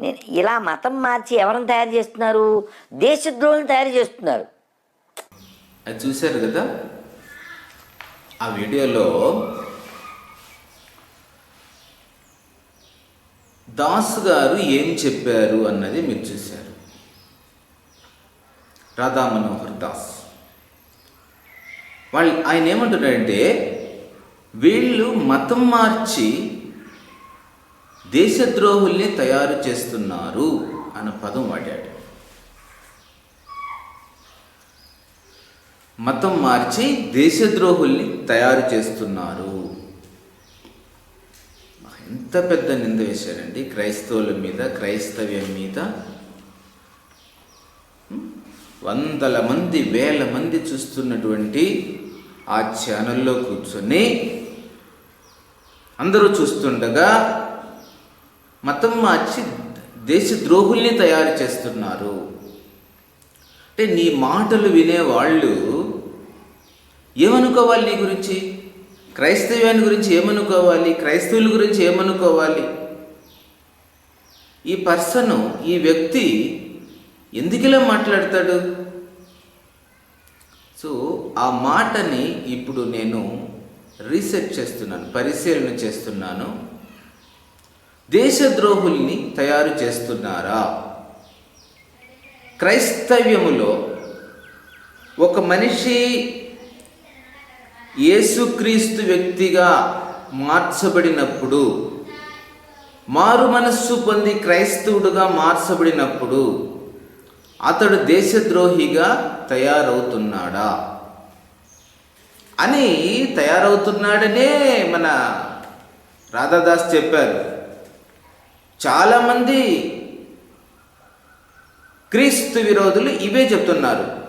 నేను ఇలా మతం మార్చి ఎవరిని తయారు చేస్తున్నారు? దేశద్రోహిని తయారు చేస్తున్నారు. అది చూశారు కదా? ఆ వీడియోలో దాస్ గారు ఏం చెప్పారు అన్నది మీరు చూశారు. రాధా మనోహర్ దాస్. వాళ్ళు ఆయన ఏమంటున్నారంటే వీళ్ళు మతం మార్చి దేశద్రోహుల్ని తయారు చేస్తున్నారు అన్న పదం వాడాడు. మతం మార్చి దేశద్రోహుల్ని తయారు చేస్తున్నారు. ఎంత పెద్ద నింద వేశారండి. క్రైస్తవుల మీద క్రైస్తవ్యం మీద. వందల మంది వేల మంది చూస్తున్నటువంటి ఆ ఛానల్లో కూర్చొని అందరూ చూస్తుండగా మతం మార్చి దేశద్రోహుల్ని తయారు చేస్తున్నారు. అంటే నీ మాటలు వినేవాళ్ళు ఏమనుకోవాలి నీ గురించి? క్రైస్తవ్యాన్ని గురించి ఏమనుకోవాలి? క్రైస్తవుల గురించి ఏమనుకోవాలి? ఈ పర్సన్ ఈ వ్యక్తి ఎందుకు ఇలా మాట్లాడతాడు? సో ఆ మాటని ఇప్పుడు నేను రీసెర్చ్ చేస్తున్నాను పరిశీలన చేస్తున్నాను. దేశద్రోహుల్ని తయారు చేస్తున్నారా? క్రైస్తవ్యములో ఒక మనిషి యేసుక్రీస్తు వ్యక్తిగా మార్చబడినప్పుడు మారు మనస్సు పొంది క్రైస్తవుడుగా మార్చబడినప్పుడు అతడు దేశద్రోహిగా తయారవుతున్నాడా? అని తయారవుతున్నాడనే మన రాధాదాస్ చెప్పారు. చాలామంది క్రీస్తు విరోధులు ఇవే చెప్తున్నారు.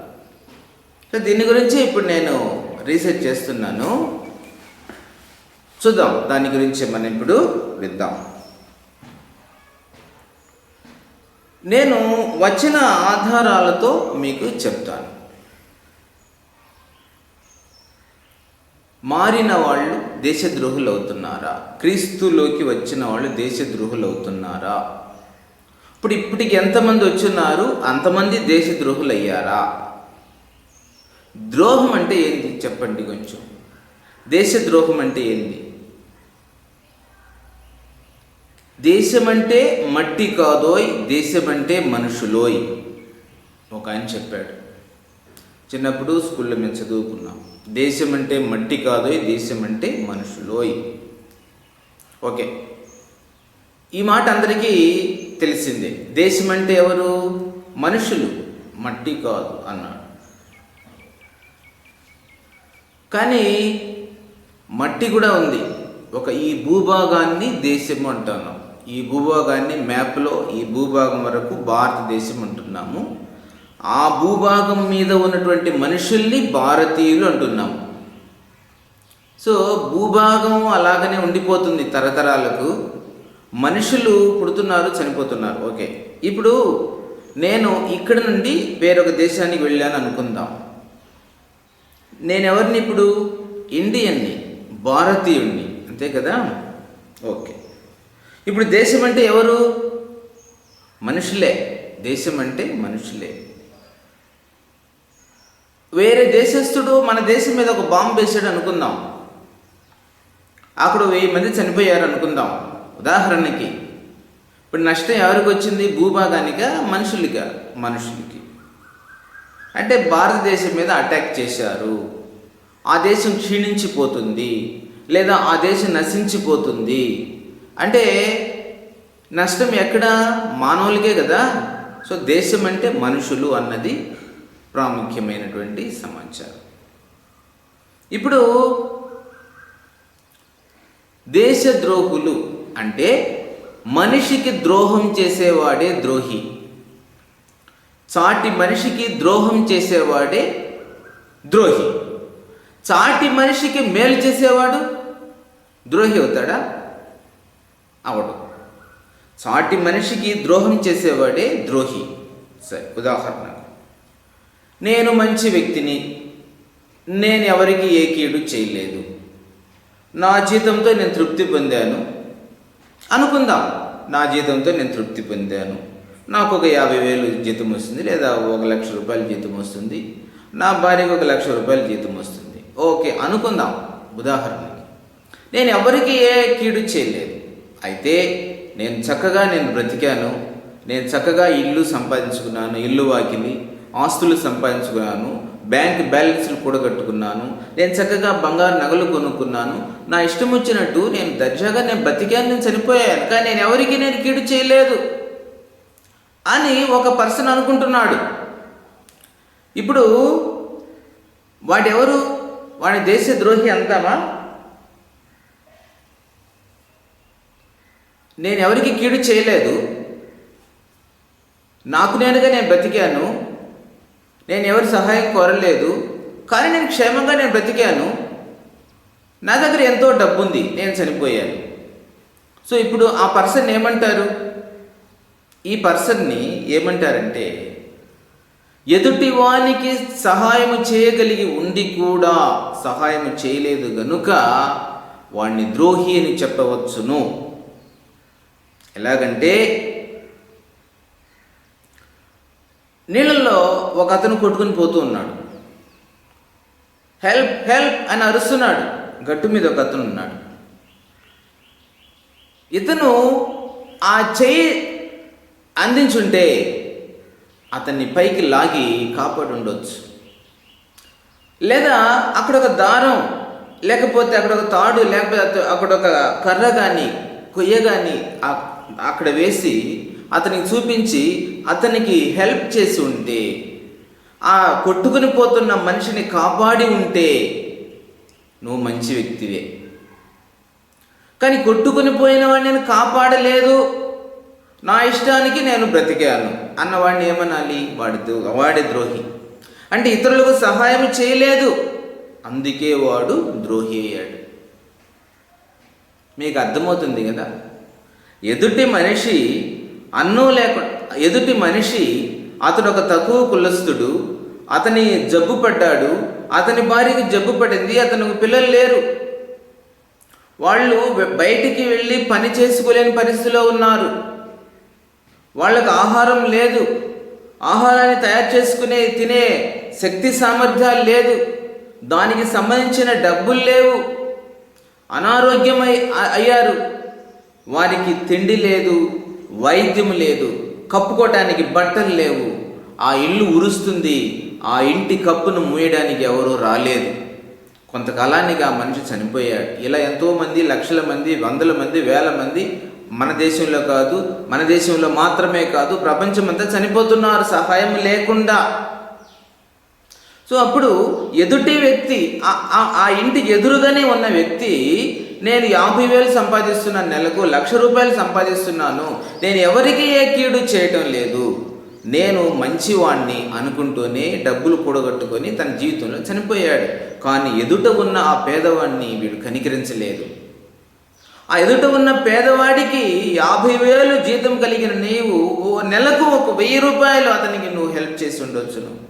సో దీని గురించి ఇప్పుడు నేను రీసెర్చ్ చేస్తున్నాను. చూద్దాం దాని గురించి మనం ఇప్పుడు విద్దాం నేను వచ్చిన ఆధారాలతో మీకు చెప్తాను. మారిన వాళ్ళు దేశద్రోహులు అవుతున్నారా క్రీస్తులోకి వచ్చిన వాళ్ళు దేశద్రోహులు అవుతున్నారా ఇప్పుడు ఇప్పటికి ఎంతమంది వచ్చున్నారు? అంతమంది దేశద్రోహులు అయ్యారా ద్రోహం అంటే ఏంది? చెప్పండి కొంచెం. దేశద్రోహం అంటే ఏంది? దేశమంటే మట్టి కాదోయ్ దేశమంటే మనుషులోయ్. ఒక ఆయన చెప్పాడు. చిన్నప్పుడు స్కూల్లో మేము చదువుకున్నాం. దేశం అంటే మట్టి కాదోయ్ దేశం అంటే మనుషులోయ్. ఓకే. ఈ మాట అందరికీ తెలిసిందే. దేశం అంటే ఎవరు? మనుషులు. మట్టి కాదు అన్నాడు. కానీ మట్టి కూడా ఉంది. ఒక ఈ భూభాగాన్ని దేశం అంటున్నాం. ఈ భూభాగాన్ని మ్యాప్లో ఈ భూభాగం వరకు భారతదేశం అంటున్నాము. ఆ భూభాగం మీద ఉన్నటువంటి మనుషుల్ని భారతీయులు అంటున్నాం. సో భూభాగం అలాగనే ఉండిపోతుంది తరతరాలకు. మనుషులు పుడుతున్నారు చనిపోతున్నారు. ఓకే. ఇప్పుడు నేను ఇక్కడ నుండి వేరొక దేశానికి వెళ్ళాను అనుకుందాం. నేను ఎవరిని ఇప్పుడు? ఇండియన్ని భారతీయుణ్ణి. అంతే కదా? ఓకే. ఇప్పుడు దేశం అంటే ఎవరు? మనుషులే. దేశం అంటే మనుషులే. వేరే దేశస్థుడు మన దేశం మీద ఒక బాంబు వేసాడు అనుకుందాం. అక్కడ వెయ్యి మంది చనిపోయారు అనుకుందాం. ఉదాహరణకి ఇప్పుడు నష్టం ఎవరికి వచ్చింది? భూభాగానికా? మనుషులకా మనుషులకి. అంటే భారతదేశం మీద అటాక్ చేశారు. ఆ దేశం క్షీణించిపోతుంది. లేదా ఆ దేశం నశించిపోతుంది. అంటే నష్టం ఎక్కడ? మానవులకే కదా. సో దేశం అంటే మనుషులు అన్నది ప్రాముఖ్యమైనటువంటి సమాచారం. ఇప్పుడు దేశద్రోహులు అంటే మనిషికి ద్రోహం చేసేవాడే ద్రోహి. చాటి మనిషికి ద్రోహం చేసేవాడే ద్రోహి. చాటి మనిషికి మేలు చేసేవాడు ద్రోహి అవుతాడా? అవడు. చాటి మనిషికి ద్రోహం చేసేవాడే ద్రోహి. సరే ఉదాహరణకు. నేను మంచి వ్యక్తిని నేను ఎవరికి ఏ కీడు చేయలేదు. నా జీతంతో నేను తృప్తి పొందాను. అనుకుందాం నా జీతంతో నేను తృప్తి పొందాను. నాకు ఒక యాభై వేలు జీతం వస్తుంది లేదా ఒక లక్ష రూపాయల జీతం వస్తుంది. నా భార్యకు ఒక లక్ష రూపాయల జీతం వస్తుంది. ఓకే అనుకుందాం ఉదాహరణకి. నేను ఎవరికి ఏ కీడు చేయలేదు. అయితే నేను చక్కగా నేను బ్రతికాను. నేను చక్కగా ఇల్లు సంపాదించుకున్నాను ఇల్లు వాకిలి. ఆస్తులు సంపాదించుకున్నాను బ్యాంక్ బ్యాలెన్స్లు కూడగట్టుకున్నాను నేను చక్కగా బంగారు నగలు కొనుక్కున్నాను. నా ఇష్టం వచ్చినట్టు నేను దర్జాగా నేను బతికాను నేను చనిపోయాను కానీ నేను ఎవరికి నేను కీడు చేయలేదు అని ఒక పర్సన్ అనుకుంటున్నాడు. ఇప్పుడు వాడెవరు? వాడి దేశ ద్రోహి అంతామా? నేను ఎవరికి కీడు చేయలేదు. నాకు నేనుగా నేను బతికాను నేను ఎవరి సహాయం కోరలేదు కానీ నేను క్షేమంగా నేను బ్రతికాను. నా దగ్గర ఎంతో డబ్బు ఉంది నేను చనిపోయాను. సో ఇప్పుడు ఆ పర్సన్ ఏమంటారు? ఈ పర్సన్ని ఏమంటారంటే ఎదుటి వానికి సహాయం చేయగలిగి ఉండి కూడా సహాయం చేయలేదు గనుక వాణ్ణి ద్రోహి అని చెప్పవచ్చును. ఎలాగంటే నీళ్ళల్లో ఒక అతను కొట్టుకుని పోతూ ఉన్నాడు. హెల్ప్ హెల్ప్ అని అరుస్తున్నాడు. గట్టు మీద ఒక అతను ఉన్నాడు. ఇతను ఆ చెయ్యి అందించుంటే అతన్ని పైకి లాగి కాపాడు ఉండొచ్చు. లేదా అక్కడ ఒక దారం లేకపోతే అక్కడ ఒక తాడు లేకపోతే అక్కడ ఒక కర్ర కానీ కొయ్య కానీ అక్కడ వేసి అతనికి చూపించి అతనికి హెల్ప్ చేసి ఉంటే ఆ కొట్టుకుని పోతున్న మనిషిని కాపాడి ఉంటే నువ్వు మంచి వ్యక్తివే. కానీ కొట్టుకుని పోయిన వాడిని నేను కాపాడలేదు. నా ఇష్టానికి నేను బ్రతికాను అన్నవాడిని ఏమనాలి? వాడి ద్రో- ద్రోహి. అంటే ఇతరులకు సహాయం చేయలేదు. అందుకే వాడు ద్రోహి అయ్యాడు. మీకు అర్థమవుతుంది కదా? ఎదుటి మనిషి అన్నం లేకుండా ఎదుటి మనిషి అతడు ఒక తక్కువ కులస్తుడు అతని జబ్బు పడ్డాడు అతని భార్యకి జబ్బు పడింది అతనికి పిల్లలు లేరు. వాళ్ళు బయటికి వెళ్ళి పని చేసుకోలేని పరిస్థితిలో ఉన్నారు. వాళ్ళకి ఆహారం లేదు. ఆహారాన్ని తయారు చేసుకునే తినే శక్తి సామర్థ్యాలు లేదు. దానికి సంబంధించిన డబ్బులు లేవు. అనారోగ్యమై అయ్యారు. వారికి తిండి లేదు వైద్యం లేదు. కప్పుకోవటానికి బట్టలు లేవు. ఆ ఇల్లు ఉరుస్తుంది. ఆ ఇంటి కప్పును మూయడానికి ఎవరూ రాలేదు. కొంతకాలానికి ఆ మనిషి చనిపోయాడు. ఇలా ఎంతోమంది లక్షల మంది వందల మంది వేల మంది మన దేశంలో కాదు మన దేశంలో మాత్రమే కాదు ప్రపంచమంతా చనిపోతున్నారు. సహాయం లేకుండా. సో అప్పుడు ఎదుటి వ్యక్తి ఆ- ఆ ఇంటికి ఎదురుగానే ఉన్న వ్యక్తి నేను యాభై వేలు సంపాదిస్తున్నాను నెలకు లక్ష రూపాయలు సంపాదిస్తున్నాను. నేను ఎవరికి ఏ కీడు చేయటం లేదు. నేను మంచివాణ్ణి అనుకుంటూనే డబ్బులు కూడగట్టుకొని తన జీవితంలో చనిపోయాడు. కానీ ఎదుట ఉన్న ఆ పేదవాడిని వీడు కనికరించలేదు. ఆ ఎదుట ఉన్న పేదవాడికి యాభై వేలు జీతం కలిగిన నీవు ఓ నెలకు ఒక వెయ్యి రూపాయలు అతనికి నువ్వు హెల్ప్ చేసి ఉండవచ్చును.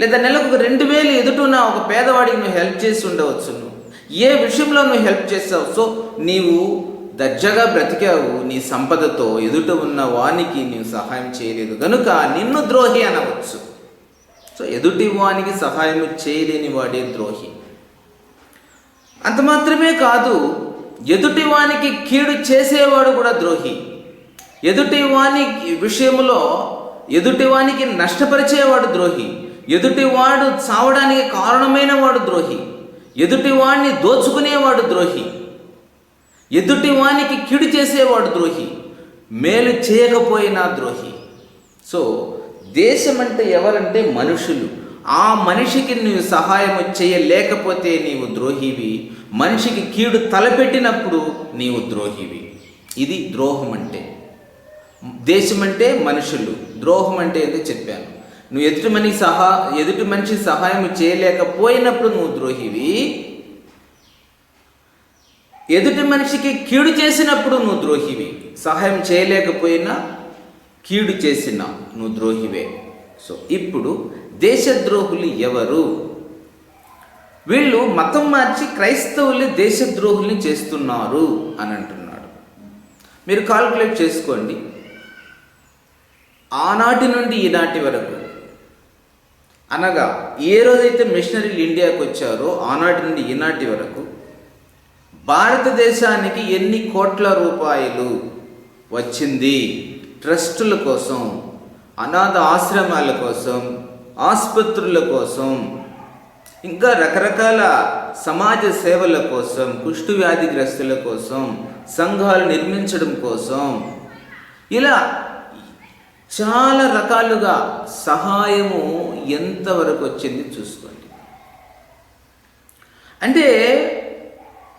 లేదా నెలకు ఒక రెండు వేలు ఎదుట ఉన్న ఒక పేదవాడికి నువ్వు హెల్ప్ చేసి ఉండవచ్చును. ఏ విషయంలో నువ్వు హెల్ప్ చేసావు సో నీవు దర్జాగా బ్రతికావు. నీ సంపదతో ఎదుట ఉన్న వానికి నీవు సహాయం చేయలేదు. కనుక నిన్ను ద్రోహి అనవచ్చు. సో ఎదుటి వానికి సహాయం చేయలేని వాడే ద్రోహి. అంత మాత్రమే కాదు ఎదుటి వానికి కీడు చేసేవాడు కూడా ద్రోహి. ఎదుటి వాని విషయంలో ఎదుటి వానికి నష్టపరిచేవాడు ద్రోహి. ఎదుటివాడు చావడానికి కారణమైన వాడు ద్రోహి. ఎదుటి దోచుకునేవాడు ద్రోహి. ఎదుటి వానికి కీడు చేసేవాడు ద్రోహి. మేలు చేయకపోయినా ద్రోహి. సో దేశం అంటే ఎవరంటే మనుషులు. ఆ మనిషికి నువ్వు సహాయం చేయలేకపోతే నీవు ద్రోహివి. మనిషికి కీడు తలపెట్టినప్పుడు నీవు ద్రోహివి. ఇది ద్రోహం అంటే దేశం అంటే మనుషులు. ద్రోహం అంటే ఏదో చెప్పాను. నువ్వు ఎదుటి మనిషి సహా ఎదుటి మనిషి సహాయం చేయలేకపోయినప్పుడు నువ్వు ద్రోహివి. ఎదుటి మనిషికి కీడు చేసినప్పుడు నువ్వు ద్రోహివి. సహాయం చేయలేకపోయినా కీడు చేసిన నువ్వు ద్రోహివే. సో ఇప్పుడు దేశద్రోహులు ఎవరు? వీళ్ళు మతం మార్చి క్రైస్తవుల్ని దేశద్రోహుల్ని చేస్తున్నారు అని అంటున్నాడు. మీరు కాల్కులేట్ చేసుకోండి. ఆనాటి నుండి ఈనాటి వరకు అనగా ఏ రోజైతే మిషనరీలు ఇండియాకు వచ్చారో ఆనాటి నుండి ఈనాటి వరకు భారతదేశానికి ఎన్ని కోట్ల రూపాయలు వచ్చింది? ట్రస్టుల కోసం అనాథ ఆశ్రమాల కోసం ఆసుపత్రుల కోసం ఇంకా రకరకాల సమాజ సేవల కోసం కుష్టు వ్యాధిగ్రస్తుల కోసం సంఘాలు నిర్మించడం కోసం ఇలా చాలా రకాలుగా సహాయము ఎంతవరకు వచ్చింది చూసుకోండి. అంటే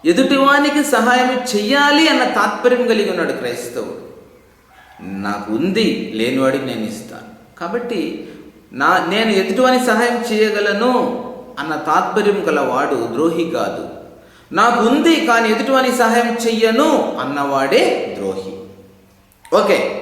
ఎదుటివానికి సహాయం చెయ్యాలి అన్న తాత్పర్యం కలిగి ఉన్నాడు క్రైస్తవుడు. నాకు ఉంది లేనివాడికి నేను ఇస్తాను. కాబట్టి నా నేను ఎదుటివానికి సహాయం చేయగలను అన్న తాత్పర్యం గలవాడు ద్రోహి కాదు. నాకు ఉంది కానీ ఎదుటివానికి సహాయం చెయ్యను అన్నవాడే ద్రోహి. ఓకే.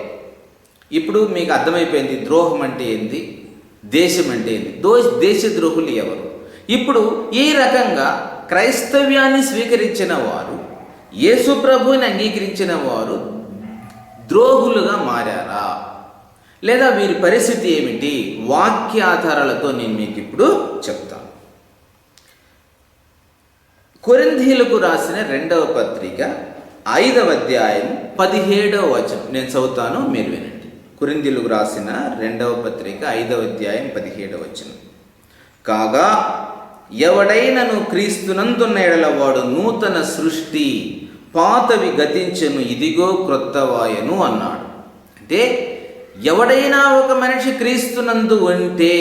ఇప్పుడు మీకు అర్థమైపోయింది ద్రోహం అంటే ఏంది? దేశం అంటే ఏంది? దో దేశ ద్రోహులు ఎవరు? ఇప్పుడు ఈ రకంగా క్రైస్తవ్యాన్ని స్వీకరించిన వారు యేసు ప్రభువుని అంగీకరించిన వారు ద్రోహులుగా మారారా? లేదా వీరి పరిస్థితి ఏమిటి? వాక్యాధారాలతో నేను మీకు ఇప్పుడు చెప్తాను. కొరింధీలకు రాసిన రెండవ పత్రిక ఐదవ అధ్యాయం పదిహేడవ వచనం. నేను చదువుతాను మీరు వినండి. కురిందిలుగు రాసిన రెండవ పత్రిక ఐదవ అధ్యాయం పదిహేడవ వచ్చిన కాగా ఎవడైనను క్రీస్తునందున్న ఎడలవాడు నూతన సృష్టి పాతవి గతించను ఇదిగో క్రొత్తవాయను అన్నాడు. అంటే ఎవడైనా ఒక మనిషి క్రీస్తునందు ఉంటే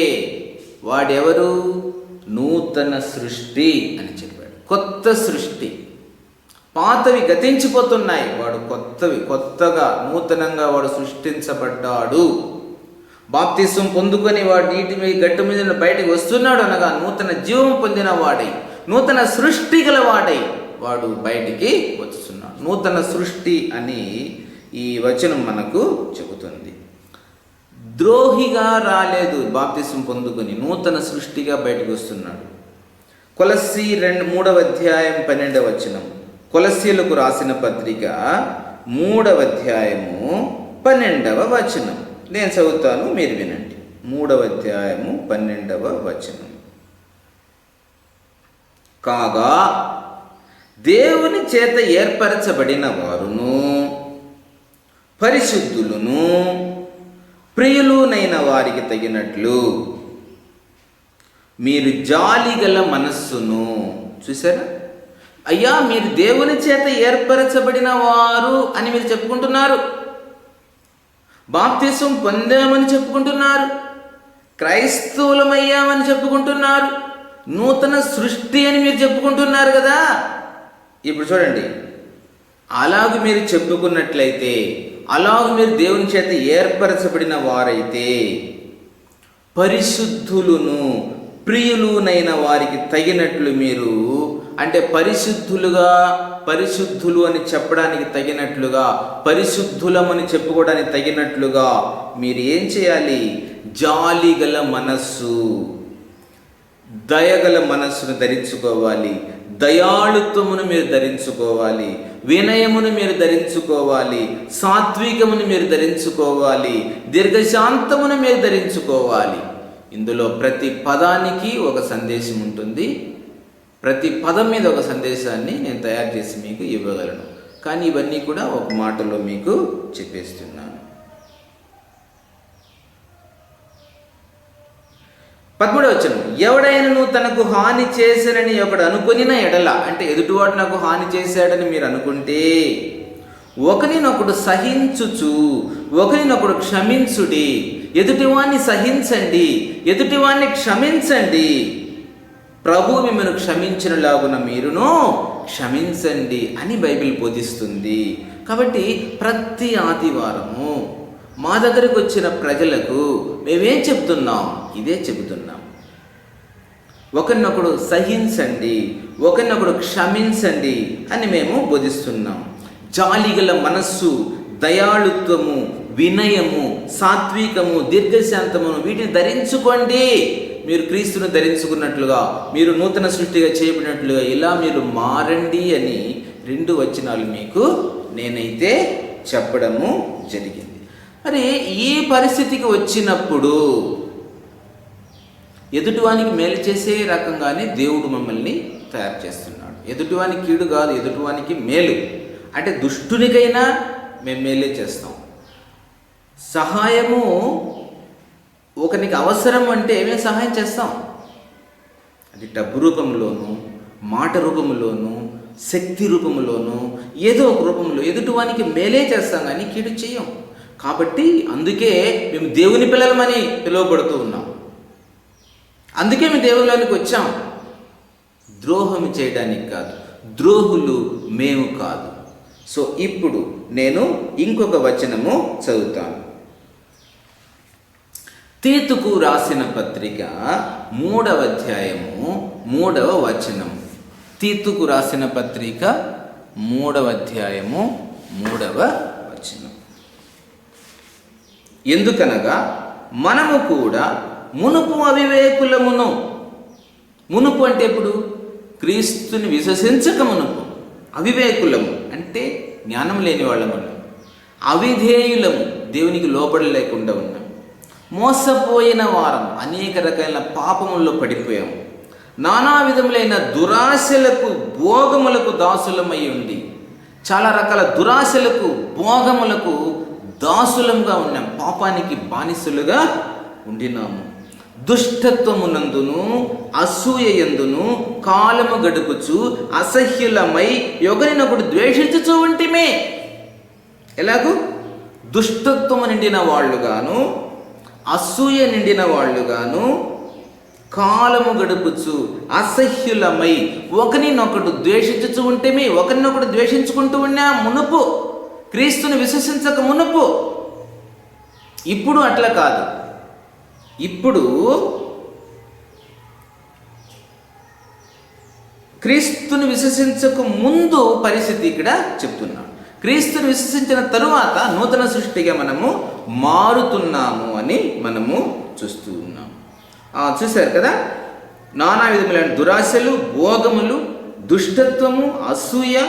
వాడెవరు? నూతన సృష్టి అని చెప్పాడు. కొత్త సృష్టి. పాతవి గతించిపోతున్నాయి. వాడు కొత్తవి కొత్తగా నూతనంగా వాడు సృష్టించబడ్డాడు. బాప్తిసం పొందుకొని వాడు నీటి మీద గట్టు మీద బయటికి వస్తున్నాడు అనగా నూతన జీవం పొందిన వాడై నూతన సృష్టి గల వాడై వాడు బయటికి వస్తున్నాడు నూతన సృష్టి అని ఈ వచనం మనకు చెబుతుంది. ద్రోహిగా రాలేదు బాప్తిసం పొందుకొని నూతన సృష్టిగా బయటకు వస్తున్నాడు. కొలసి రెండు మూడవ అధ్యాయం పన్నెండవ వచనం. కొలసీలకు రాసిన పత్రిక మూడవ అధ్యాయము పన్నెండవ వచనం. నేను చదువుతాను మీరు వినండి. మూడవ అధ్యాయము పన్నెండవ వచనం. కాగా దేవుని చేత ఏర్పరచబడిన వారును పరిశుద్ధులను ప్రియులునైన వారికి తగినట్లు మీరు జాలిగల మనస్సును చూసారా అయ్యా మీరు దేవుని చేత ఏర్పరచబడిన వారు అని మీరు చెప్పుకుంటున్నారు. బాప్తిసం పొందామని చెప్పుకుంటున్నారు. క్రైస్తవులమయ్యామని చెప్పుకుంటున్నారు. నూతన సృష్టి అని మీరు చెప్పుకుంటున్నారు కదా. ఇప్పుడు చూడండి. అలాగ మీరు చెప్పుకున్నట్లయితే అలాగ మీరు దేవుని చేత ఏర్పరచబడిన వారైతే పరిశుద్ధులును ప్రియులునైన వారికి తగినట్లు మీరు అంటే పరిశుద్ధులుగా పరిశుద్ధులు అని చెప్పడానికి తగినట్లుగా పరిశుద్ధులమని చెప్పుకోవడానికి తగినట్లుగా మీరు ఏం చేయాలి? జాలిగల మనస్సు దయగల మనస్సును ధరించుకోవాలి. దయాళుత్వమును మీరు ధరించుకోవాలి. వినయమును మీరు ధరించుకోవాలి. సాత్వికమును మీరు ధరించుకోవాలి. దీర్ఘశాంతమును మీరు ధరించుకోవాలి. ఇందులో ప్రతి పదానికి ఒక సందేశం ఉంటుంది. ప్రతి పదం మీద ఒక సందేశాన్ని నేను తయారు చేసి మీకు ఇవ్వగలను. కానీ ఇవన్నీ కూడా ఒక మాటలో మీకు చెప్పేస్తున్నాను. పదమూడవ వచనం. ఎవడైనను తనకు హాని చేశానని ఒకడు అనుకునిన ఎడల అంటే ఎదుటివాడు నాకు హాని చేశాడని మీరు అనుకుంటే ఒకరినొకడు సహించుచు ఒకరినొకడు క్షమించుడి ఎదుటివాన్ని సహించండి ఎదుటివాన్ని క్షమించండి ప్రభు మిమ్మల్ని క్షమించినలాగున మీరును క్షమించండి అని బైబిల్ బోధిస్తుంది. కాబట్టి ప్రతి ఆదివారము మా దగ్గరకు వచ్చిన ప్రజలకు మేమేం చెప్తున్నాం ఇదే చెబుతున్నాం. ఒకరినొకడు సహించండి ఒకరినొకడు క్షమించండి అని మేము బోధిస్తున్నాం. జాలిగల మనస్సు దయాళుత్వము వినయము సాత్వికము దీర్ఘశాంతమును వీటిని ధరించుకోండి. మీరు క్రీస్తును ధరించుకున్నట్లుగా మీరు నూతన సృష్టిగా చేయబడినట్లుగా ఇలా మీరు మారండి అని రెండు వచనాలు మీకు నేనైతే చెప్పడము జరిగింది. మరి ఈ పరిస్థితికి వచ్చినప్పుడు ఎదుటివానికి మేలు చేసే రకంగానే దేవుడు మమ్మల్ని తయారు చేస్తున్నాడు. ఎదుటివానికి కీడు కాదు ఎదుటివానికి మేలు. అంటే దుష్టునికైనా మేము మేలే చేస్తాం. సహాయము ఒకరికి అవసరం అంటే మేము సహాయం చేస్తాం. అది డబ్బు రూపంలోను మాట రూపంలోను శక్తి రూపంలోను ఏదో ఒక రూపంలో ఎదుటివానికి మేలే చేస్తాం కానీ కీడు చేయం. కాబట్టి అందుకే మేము దేవుని పిల్లలమని పిలువబడుతూ ఉన్నాం. అందుకే మేము దేవుళ్ళకి వచ్చాం. ద్రోహం చేయడానికి కాదు ద్రోహులు మేము కాదు. సో ఇప్పుడు నేను ఇంకొక వచనము చదువుతాను. తీతుకు రాసిన పత్రిక మూడవ అధ్యాయము మూడవ వచనం తీతుకు రాసిన పత్రిక మూడవ అధ్యాయము మూడవ వచనం. ఎందుకనగా మనము కూడా మునుపు అవివేకులమును. మునుపు అంటే ఎప్పుడు? క్రీస్తుని విశ్వసించక మునుపు. అవివేకులము అంటే జ్ఞానం లేని వాళ్ళము అవిధేయులము దేవునికి లోపడలేకుండా ఉన్న మోసపోయిన వారం అనేక రకాల పాపముల్లో పడిపోయాము. నానా విధములైన దురాశలకు భోగములకు దాసులమై ఉండి చాలా రకాల దురాశలకు భోగములకు దాసులంగా ఉన్నాం పాపానికి బానిసలుగా ఉండినాము. దుష్టత్వమునందును అసూయందును కాలము గడుపుచు అసహ్యులమై ఒకరినొకడు ద్వేషించుచూ ఉంటిమే. ఎలాగూ? దుష్టత్వము నిండిన వాళ్ళుగాను అసూయ నిండిన వాళ్ళుగాను కాలము గడుపుచు అసహ్యులమై ఒకరినొకడు ద్వేషించుచు ఉంటేమి ఒకరినొకడు ద్వేషించుకుంటూ ఉన్నా మునుపు క్రీస్తుని విశ్వసించక మునుపు. ఇప్పుడు అట్లా కాదు. ఇప్పుడు క్రీస్తుని విశ్వసించక ముందు పరిస్థితి ఇక్కడ చెప్తున్నాం. క్రీస్తుని విశ్వసించిన తరువాత నూతన సృష్టిగా మనము మారుతున్నాము అని మనము చూస్తూ ఉన్నాం. చూశారు కదా? నానా విధములైన దురాశలు భోగములు దుష్టత్వము అసూయ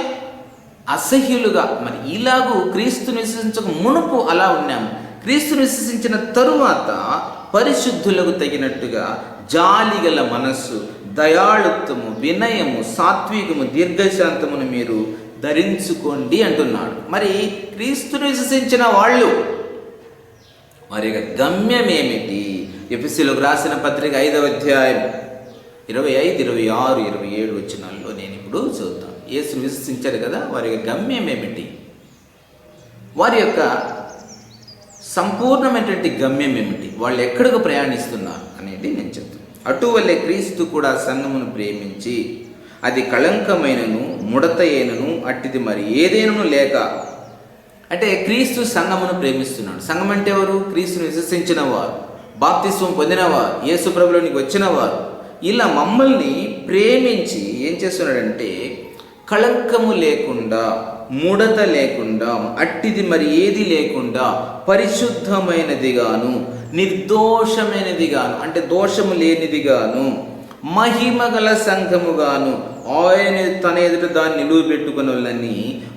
అసహ్యులుగా మరి ఇలాగూ క్రీస్తుని విశ్వసించక మునుపు అలా ఉన్నాము. క్రీస్తుని విశ్వసించిన తరువాత పరిశుద్ధులకు తగినట్టుగా జాలిగల మనస్సు దయాళుత్వము వినయము సాత్వికము దీర్ఘశాంతమును మీరు ధరించుకోండి అంటున్నాడు. మరి క్రీస్తుని విశ్వసించిన వాళ్ళు వారి యొక్క గమ్యం ఏమిటి ఎపిసిలకు రాసిన పత్రిక ఐదవ అధ్యాయం ఇరవై ఐదు ఇరవై ఆరు ఇరవై ఏడు వచ్చినాల్లో నేను ఇప్పుడు చదువుతాను. యేసుని విశ్వసించారు కదా వారి యొక్క గమ్యం ఏమిటి వారి యొక్క సంపూర్ణమైనటువంటి గమ్యం ఏమిటి వాళ్ళు ఎక్కడికి ప్రయాణిస్తున్నారు అనేది నేను చెప్తాను. అటువల్లే క్రీస్తు కూడా సంఘమును ప్రేమించి అది కళంకమైనను ముడత అయినను అట్టిది మరి ఏదైనను లేక అంటే క్రీస్తు సంఘమును ప్రేమిస్తున్నాడు. సంఘం అంటే ఎవరు? క్రీస్తుని విశ్వసించిన వారు బాప్తిస్వం పొందినవారు. యేసు ప్రభులోనికి వచ్చినవారు. ఇలా మమ్మల్ని ప్రేమించి ఏం చేస్తున్నాడంటే కళంకము లేకుండా ముడత లేకుండా అట్టిది మరి ఏది లేకుండా పరిశుద్ధమైనదిగాను నిర్దోషమైనదిగాను అంటే దోషము లేనిదిగాను మహిమగల సంఘముగాను ఆయన తన ఎదుట దాన్ని నిలువ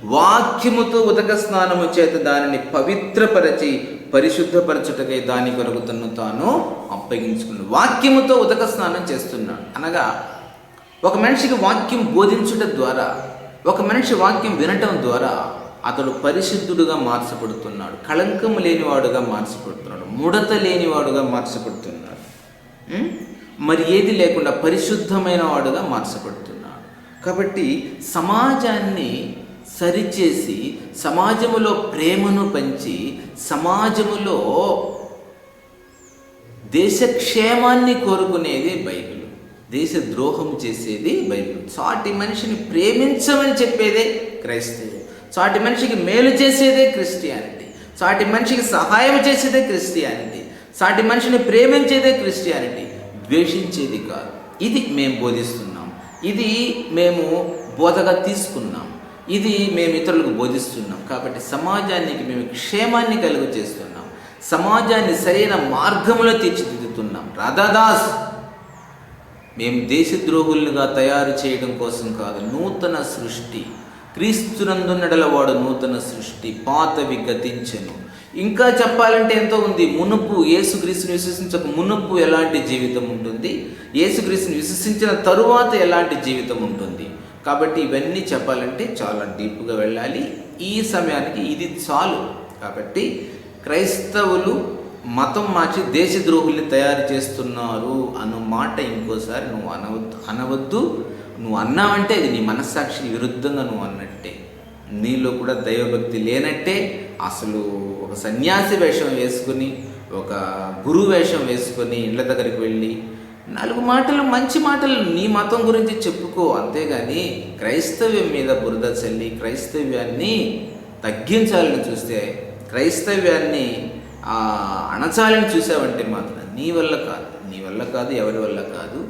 వాక్యముతో ఉదక స్నానము చేత దానిని పవిత్రపరచి పరిశుద్ధపరచుటకై దాని కొరకు తను తాను అప్పగించుకున్నాడు. వాక్యముతో ఉదక స్నానం చేస్తున్నాడు. అనగా ఒక మనిషికి వాక్యం బోధించుట ద్వారా ఒక మనిషి వాక్యం వినటం ద్వారా అతడు పరిశుద్ధుడుగా మార్చబడుతున్నాడు. కళంకము లేనివాడుగా మార్చబడుతున్నాడు. ముడత లేనివాడుగా మార్చబడుతున్నాడు. మరి ఏది లేకుండా పరిశుద్ధమైన వాడుగా మార్చబడుతున్నాడు. కాబట్టి సమాజాన్ని సరిచేసి సమాజములో ప్రేమను పంచి సమాజములో దేశక్షేమాన్ని కోరుకునేది బైబిల్. దేశ ద్రోహం చేసేది బైబిల్. సాటి మనిషిని ప్రేమించమని చెప్పేదే క్రైస్తవం సాటి మనిషికి మేలు చేసేదే క్రిస్టియానిటీ. సాటి మనిషికి సహాయం చేసేదే క్రిస్టియానిటీ. సాటి మనిషిని ప్రేమించేదే క్రిస్టియానిటీ. ద్వేషించేది కాదు. ఇది మేము బోధిస్తున్నాం. ఇది మేము బోధగా తీసుకున్నాం. ఇది మేము ఇతరులకు బోధిస్తున్నాం. కాబట్టి సమాజానికి మేము క్షేమాన్ని కలుగు చేస్తున్నాం. సమాజాన్ని సరైన మార్గంలో తీర్చిదిద్దుతున్నాం. రాధాదాస్ మేము దేశద్రోహులుగా తయారు చేయడం కోసం కాదు నూతన సృష్టి. క్రీస్తునందున్నడల వాడు నూతన సృష్టి. పాతవి గతించను. ఇంకా చెప్పాలంటే ఎంతో ఉంది. మునుపు యేసుక్రీస్తుని విశ్వసించక మునుపు ఎలాంటి జీవితం ఉంటుంది? యేసుక్రీస్తుని విశ్వసించిన తరువాత ఎలాంటి జీవితం ఉంటుంది? కాబట్టి ఇవన్నీ చెప్పాలంటే చాలా డీప్గా వెళ్ళాలి. ఈ సమయానికి ఇది చాలు. కాబట్టి క్రైస్తవులు మతం మార్చి దేశద్రోహుల్ని తయారు చేస్తున్నారు అన్న మాట ఇంకోసారి నువ్వు అనవద్దు అనవద్దు. నువ్వు అన్నావంటే అది నీ మనస్సాక్షి విరుద్ధంగా నువ్వు అన్నట్టే. నీలో కూడా దైవభక్తి లేనట్టే. అసలు ఒక సన్యాసి వేషం వేసుకుని ఒక గురువు వేషం వేసుకొని ఇళ్ళ దగ్గరికి వెళ్ళి నాలుగు మాటలు మంచి మాటలు నీ మతం గురించి చెప్పుకో. అంతేగాని క్రైస్తవ్యం మీద బురద చల్లి క్రైస్తవ్యాన్ని తగ్గించాలని చూస్తే క్రైస్తవ్యాన్ని అణచాలని చూసావంటే మాత్రం నీ వల్ల కాదు. నీ వల్ల కాదు ఎవరి వల్ల కాదు.